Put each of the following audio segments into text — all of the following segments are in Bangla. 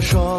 说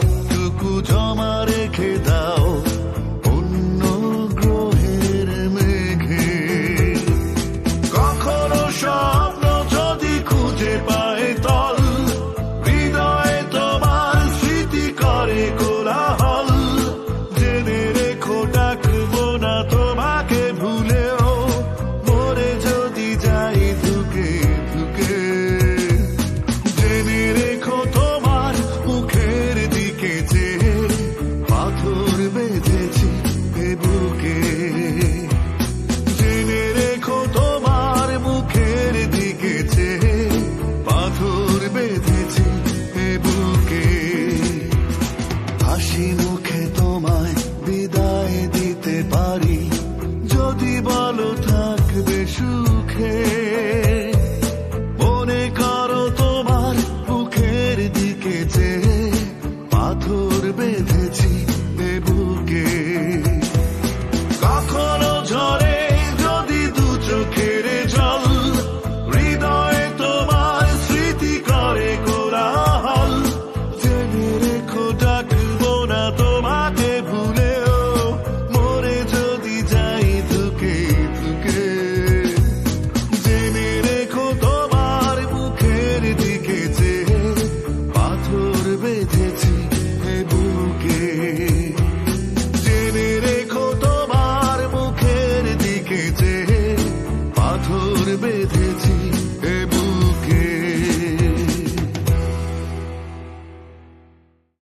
হাসি মুখে তোমায় বিদায় দিতে পারি। যদি বলো থাকবে সুখে